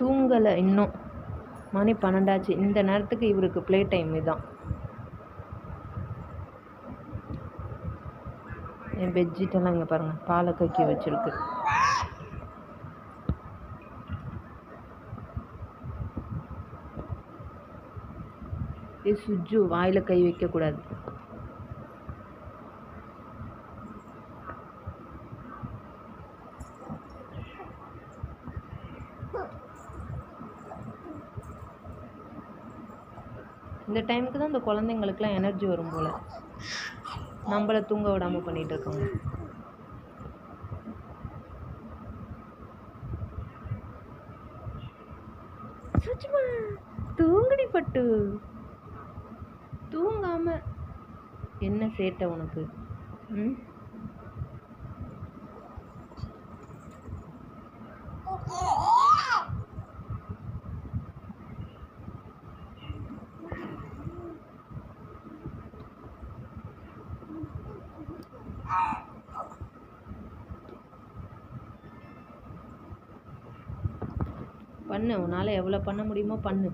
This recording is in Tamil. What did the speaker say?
தூங்கலை இன்னும். மணி பன்னெண்டாச்சு. இந்த நேரத்துக்கு இவருக்கு ப்ளே டைம் இதுதான் என் பெட்ஷீட்டெல்லாம் இங்கே பாருங்கள் பாலை கக்கி வச்சுருக்கு. ஏ சுஜு வாயில் கை வைக்கக்கூடாது இந்த டைமுக்கு தான் இந்த குழந்தைங்களுக்குலாம் எனர்ஜி வரும் போல். நம்மளை தூங்க விடாமல் பண்ணிகிட்டு இருக்காங்க சுஜ்மா தூங்குடி பட்டு. தூங்காம. என்ன சேட்டை உனக்கு? ம்? பண்ணு உன்னால் எவ்வளோ பண்ண முடியுமோ பண்ணு.